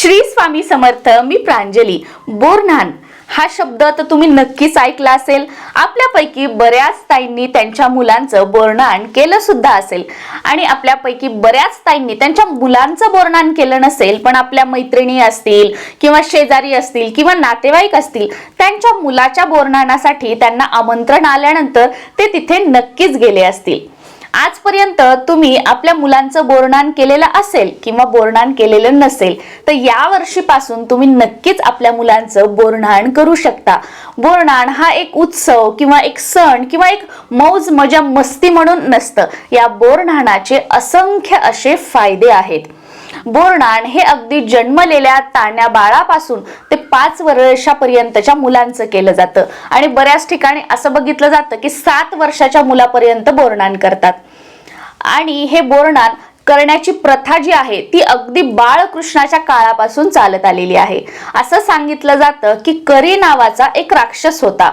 श्री स्वामी समर्थ मी प्रांजली. बोरन्हान हा शब्द तर तुम्ही नक्कीच ऐकला असेल. आपल्यापैकी बऱ्याच ताईंनी त्यांच्या मुलांचं बोरणान केलं सुद्धा असेल. आणि आपल्यापैकी बऱ्याच ताईंनी त्यांच्या मुलांचं बोरणान केलं नसेल पण आपल्या मैत्रिणी असतील किंवा शेजारी असतील किंवा नातेवाईक असतील त्यांच्या मुलाच्या बोरणानासाठी त्यांना आमंत्रण आल्यानंतर ते तिथे नक्कीच गेले असतील. आजपर्यंत तुम्ही आपल्या मुलांचं बोरणान केलेलं असेल किंवा बोरणान केलेलं नसेल तर या वर्षीपासून तुम्ही नक्कीच आपल्या मुलांचं बोरणान करू शकता. बोरणान हा एक उत्सव किंवा एक सण किंवा एक मौज मजा मस्ती म्हणून नसतं. या बोरणानाचे असंख्य असे फायदे आहेत. बोरणाण हे अगदी जन्मलेल्या ताण्या बाळापासून ते पाच वर्षापर्यंतच्या मुलांचं केलं जातं. आणि बऱ्याच ठिकाणी असं बघितलं जातं की सात वर्षाच्या मुलापर्यंत बोरणाण करतात. आणि हे बोरणाण करण्याची प्रथा जी आहे ती अगदी बाळकृष्णाच्या काळापासून चालत आलेली आहे. असं सांगितलं जातं की करी नावाचा एक राक्षस होता.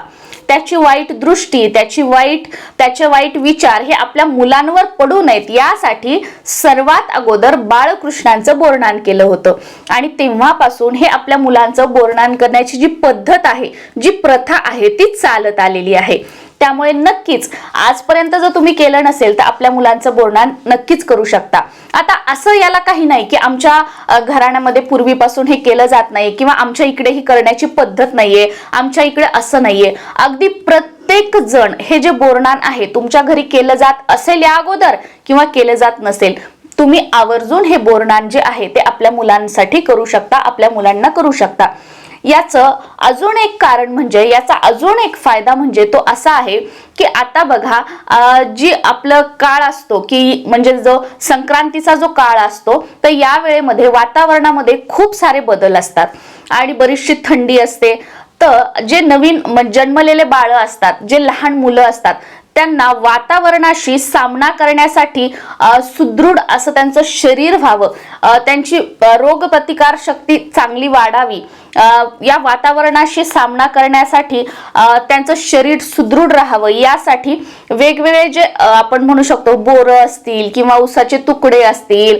त्याची वाईट दृष्टी त्याची वाईट त्याचे वाईट विचार हे आपल्या मुलांवर पडू नयेत यासाठी सर्वात अगोदर बाळकृष्णांचं बोरणान केलं होतं. आणि तेव्हापासून हे आपल्या मुलांचं बोरणान करण्याची जी पद्धत आहे जी प्रथा आहे ती चालत आलेली आहे. त्यामुळे नक्कीच आजपर्यंत जर तुम्ही केलं नसेल तर आपल्या मुलांचं बोरणान नक्कीच करू शकता. आता असं याला काही नाही की आमच्या घराण्यामध्ये पूर्वीपासून हे केलं जात नाही किंवा आमच्या इकडे ही करण्याची पद्धत नाहीये आमच्या इकडे असं नाहीये. अगदी प्रत्येक जण हे जे बोरणान आहे तुमच्या घरी केलं जात असेल या अगोदर किंवा केलं जात नसेल तुम्ही आवर्जून हे बोरणान जे आहे ते आपल्या मुलांसाठी करू शकता आपल्या मुलांना करू शकता. याचं अजून एक कारण म्हणजे याचा अजून एक फायदा म्हणजे तो असा आहे की आता बघा जी आपलं काळ असतो की म्हणजे जो संक्रांतीचा जो काळ असतो तर या वेळेमध्ये वातावरणामध्ये खूप सारे बदल असतात. आणि बरीचशी थंडी असते. तर जे नवीन जन्मलेले बाळ असतात जे लहान मुलं असतात त्यांना वातावरणाशी सामना करण्यासाठी सुदृढ असं त्यांचं शरीर व्हावं. त्यांची रोगप्रतिकार शक्ती चांगली वाढावी. या वातावरणाशी सामना करण्यासाठी त्यांचं शरीर सुदृढ राहावं. यासाठी वेगवेगळे जे आपण म्हणू शकतो बोरं असतील किंवा उसाचे तुकडे असतील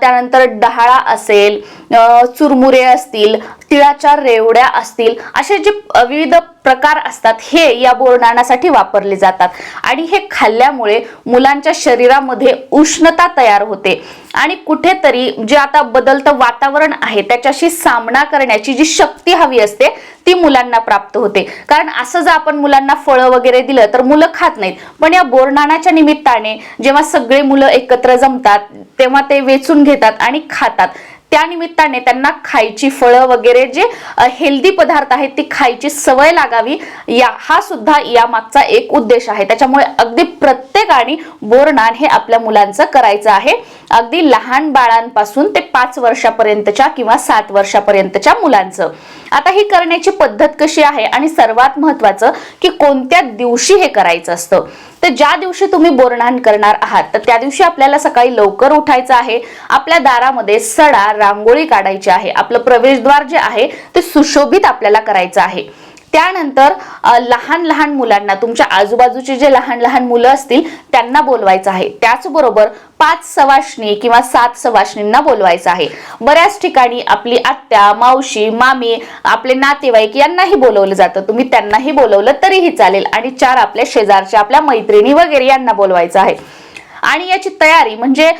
त्यानंतर डहाळा असेल चुरमुरे असतील तिळाच्या रेवड्या असतील असे जे विविध प्रकार असतात हे या बोरणानासाठी वापरले जातात. आणि हे खाल्ल्यामुळे मुलांच्या शरीरामध्ये उष्णता तयार होते. आणि कुठेतरी जे आता बदलतं वातावरण आहे त्याच्याशी सामना करण्याची जी शक्ती हवी असते ती मुलांना प्राप्त होते. कारण असं जर आपण मुलांना फळं वगैरे दिलं तर मुलं खात नाहीत. पण या बोरणानाच्या निमित्ताने जेव्हा सगळे मुलं एकत्र जमतात तेव्हा ते वेचून घेतात आणि खातात. त्या निमित्ताने त्यांना खायची फळं वगैरे जे हेल्दी पदार्थ आहेत ती खायची सवय लागावी. या हा सुद्धा या मागचा एक उद्देश आहे. त्याच्यामुळे अगदी प्रत्येकाने बोरणान हे आपल्या मुलांचं करायचं आहे. अगदी लहान बाळांपासून ते पाच वर्षापर्यंतच्या किंवा सात वर्षापर्यंतच्या मुलांचं. आता ही करण्याची पद्धत कशी आहे आणि सर्वात महत्वाचं की कोणत्या दिवशी हे करायचं असतं? तर ज्या दिवशी तुम्ही बोरणान करणार आहात तर त्या दिवशी आपल्याला सकाळी लवकर उठायचं आहे. आपल्या दारामध्ये सडा रांगोळी काढायची आहे. आपलं प्रवेशद्वार जे आहे ते सुशोभित आपल्याला करायचं आहे. त्यानंतर लहान लहान मुलांना तुमच्या आजूबाजूचे जे लहान लहान मुलं असतील त्यांना बोलवायचं आहे. त्याचबरोबर पाच सवाष्णी किंवा सात सवाष्णींना बोलवायचं आहे. बऱ्याच ठिकाणी आपली आत्या मावशी मामी आपले नातेवाईक यांनाही बोलवलं जातं. तुम्ही त्यांनाही बोलवलं तरीही चालेल. आणि चार आपल्या शेजारच्या आपल्या मैत्रिणी वगैरे यांना बोलवायचं आहे. आणि याची तयारी म्हणजे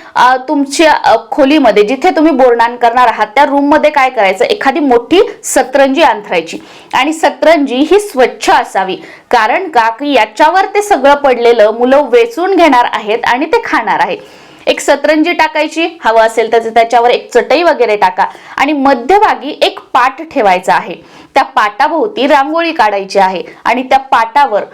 तुमच्या खोलीमध्ये जिथे तुम्ही बोरणान करणार आहात त्या रूममध्ये काय करायचं? एखादी मोठी सतरंजी अंथरायची. आणि सतरंजी ही स्वच्छ असावी. कारण का? की याच्यावर ते सगळं पडलेलं मुलं वेचून घेणार आहेत आणि ते खाणार आहेत. एक सतरंजी टाकायची हवं असेल तर त्याच्यावर एक चटई वगैरे टाका. आणि मध्यभागी एक पाट ठेवायचा आहे. त्या पाटाभोवती रांगोळी काढायची आहे. आणि त्या पाटावर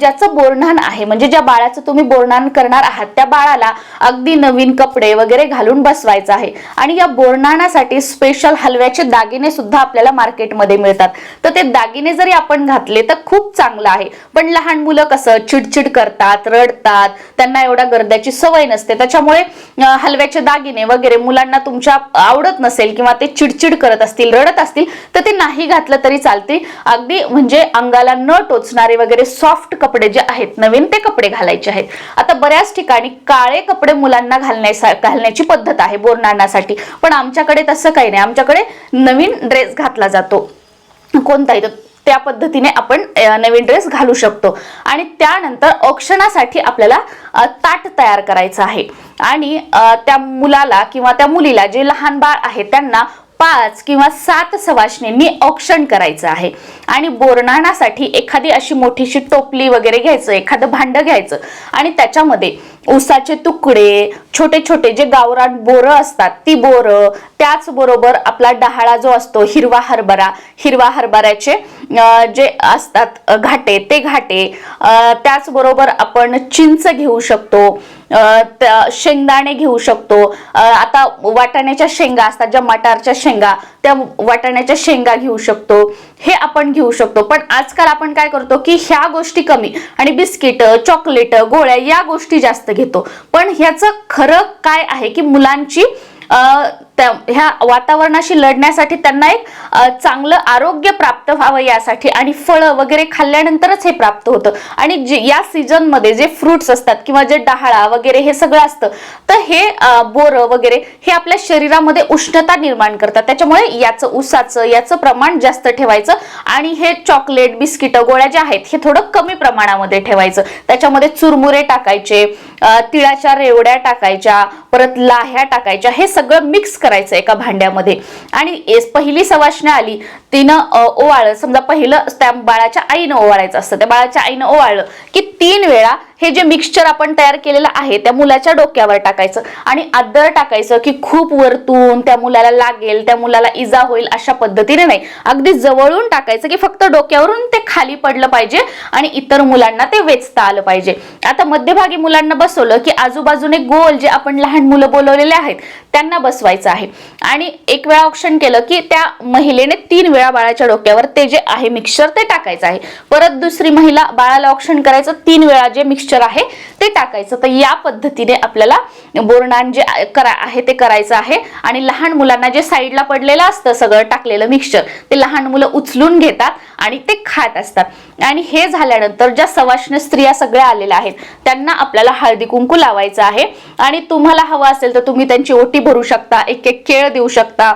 ज्याचं बोरणान आहे म्हणजे ज्या बाळाचं तुम्ही बोरणान करणार आहात त्या बाळाला अगदी नवीन कपडे वगैरे घालून बसवायचं आहे. आणि या बोरणानासाठी स्पेशल हलव्याचे दागिने सुद्धा आपल्याला मार्केटमध्ये मिळतात. तर ते दागिने जरी आपण घातले तर खूप चांगलं आहे. पण लहान मुलं कसं चिडचिड करतात रडतात त्यांना एवढ्या गर्द्याची सवय नसते. त्याच्यामुळे हलव्याचे दागिने वगैरे मुलांना तुमच्या आवडत नसेल किंवा ते चिडचिड करत असतील रडत असतील तर ते नाही घातलं तरी चालते अगदी म्हणजे अंगाला न टोचणारे वगैरे सॉफ्ट कपडे जे आहेत नवीन ते कपडे घालायचे आहेत. आता बऱ्याच ठिकाणी काळे कपडे मुलांना घालण्याचा घालण्याची पद्धत आहे बोरनानासाठी पण आमच्याकडे तसं काही नाही. आमच्याकडे नवीन ड्रेस घातला जातो. कोणताही तर त्या पद्धतीने आपण नवीन ड्रेस घालू शकतो. आणि त्यानंतर औक्षणासाठी आपल्याला ताट तयार करायचं आहे. आणि त्या मुलाला किंवा त्या मुलीला जे लहान बाळ आहे त्यांना पाच किंवा सात सवाशणींनी औक्षण करायचं आहे. आणि बोरनाणासाठी एखादी अशी मोठीशी टोपली वगैरे घ्यायचं एखादं भांड घ्यायचं. आणि त्याच्यामध्ये ऊसाचे तुकडे छोटे छोटे जे गावरान बोरं असतात ती बोरं त्याचबरोबर आपला डहाळा जो असतो हिरवा हरभरा हिरवा हरभऱ्याचे जे असतात घाटे ते घाटे त्याचबरोबर आपण चिंच घेऊ शकतो त्या- शेंगदाणे घेऊ शकतो. आता वाटाण्याच्या शेंगा असतात ज्या मटारच्या शेंगा त्या वाटाण्याच्या शेंगा घेऊ शकतो. हे आपण घेऊ शकतो. पण आजकाल आपण काय करतो की ह्या गोष्टी कमी आणि बिस्किट चॉकलेट गोळ्या या गोष्टी जास्त घेतो. पण ह्याचं खरं काय आहे की मुलांची त्या- ह्या वातावरणाशी लढण्यासाठी त्यांना एक चांगलं आरोग्य प्राप्त व्हावं यासाठी आणि फळं वगैरे खाल्ल्यानंतरच हे प्राप्त होतं. आणि जे या सीझनमध्ये जे फ्रुट्स असतात किंवा जे डहाळा वगैरे हे सगळं असतं तर हे बोरं वगैरे हे आपल्या शरीरामध्ये उष्णता निर्माण करतात. त्याच्यामुळे याचं उसाचं याचं प्रमाण जास्त ठेवायचं आणि हे चॉकलेट बिस्किट गोळ्या ज्या आहेत हे थोडं कमी प्रमाणामध्ये ठेवायचं. त्याच्यामध्ये चुरमुरे टाकायचे तिळाच्या रेवड्या टाकायच्या परत लाह्या टाकायच्या हे सगळं मिक्स करायचं एका भांड्यामध्ये. आणि पहिली सवासणी आली तिनं ओवाळ ओवाळलं. समजा पहिलं त्या बाळाच्या आईनं ओवाळायचं असतं. त्या बाळाच्या आईनं ओवाळलं की तीन वेळा हे जे मिक्सचर आपण तयार केलेलं आहे त्या मुलाच्या डोक्यावर टाकायचं. आणि आदर टाकायचं की खूप वरतून त्या मुलाला लागेल त्या मुलाला इजा होईल अशा पद्धतीने नाही. अगदी जवळून टाकायचं की फक्त डोक्यावरून ते खाली पडलं पाहिजे आणि इतर मुलांना ते वेचता आलं पाहिजे. आता मध्यभागी मुलांना बसवलं की आजूबाजूने गोल जे आपण लहान मुलं बोलवलेले आहेत त्यांना बसवायचं आहे. आणि एक वेळा ऑप्शन केलं की त्या महिलेने तीन वेळा बाळाच्या डोक्यावर ते जे आहे मिक्सचर ते टाकायचं आहे. परत दुसरी महिला बाळाला ऑप्शन करायचं तीन वेळा जे मिक्सचर आहे ते टाकायचं. तर या पद्धतीने आपल्याला बोरणान जे करा आहे ते करायचं आहे. आणि लहान मुलांना जे साईडला पडलेलं असतं सगळं टाकलेलं मिक्सचर ते लहान मुलं उचलून घेतात आणि ते खात असतात. आणि हे झाल्यानंतर ज्या सवाष्ण स्त्रिया सगळ्या आलेल्या आहेत त्यांना आपल्याला हळदी कुंकू लावायचं आहे. आणि तुम्हाला हवं असेल तर तुम्ही त्यांची ओटी भरू शकता एक एक केळ देऊ शकता.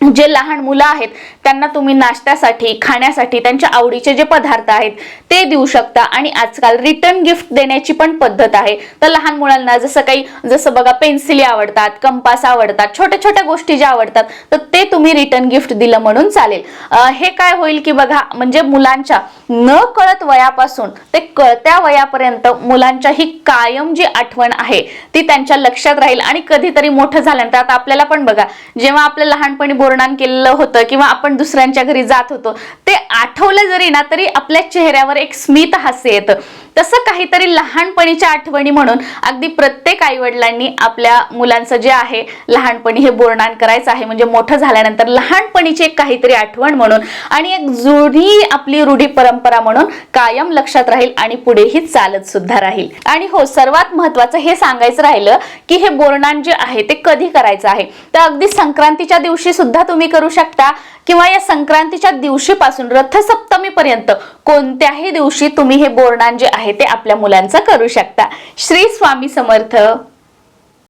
जे लहान मुलं आहेत त्यांना तुम्ही नाश्त्यासाठी खाण्यासाठी त्यांच्या आवडीचे जे पदार्थ आहेत ते देऊ शकता. आणि आजकाल रिटर्न गिफ्ट देण्याची पण पद्धत आहे. तर लहान मुलांना जसं काही जसं बघा पेन्सिली आवडतात कंपास आवडतात छोट्या छोट्या गोष्टी ज्या आवडतात तर ते तुम्ही रिटर्न गिफ्ट दिलं म्हणून चालेल. हे काय होईल की बघा म्हणजे मुलांच्या न कळत वयापासून ते कळत्या वयापर्यंत मुलांच्या ही कायम जी आठवण आहे ती त्यांच्या लक्षात राहील. आणि कधीतरी मोठं झाल्यानंतर आता आपल्याला पण बघा जेव्हा आपलं लहानपणी वर्णन केलेलं होतं किंवा आपण दुसऱ्यांच्या घरी जात होतो ते आठवलं जरी ना तरी आपल्या चेहऱ्यावर एक स्मित हास्य येतं. तसं काहीतरी लहानपणीच्या आठवणी म्हणून अगदी प्रत्येक आई वडिलांनी आपल्या मुलांचं जे आहे लहानपणी हे बोरणान करायचं आहे म्हणजे मोठं झाल्यानंतर लहानपणीची एक काहीतरी आठवण म्हणून आणि एक जुनी आपली रूढी परंपरा म्हणून कायम लक्षात राहील आणि पुढेही चालत सुद्धा राहील. आणि हो सर्वात महत्वाचं हे सांगायचं राहिलं की हे बोरणान जे आहे ते कधी करायचं आहे? तर अगदी संक्रांतीच्या दिवशी सुद्धा तुम्ही करू शकता किंवा या संक्रांतीच्या दिवशीपासून रथसप्तमीपर्यंत कोणत्याही दिवशी तुम्ही हे बोरणान जे आहे आहे ते आपल्या मुलांचं करू शकता. श्री स्वामी समर्थ.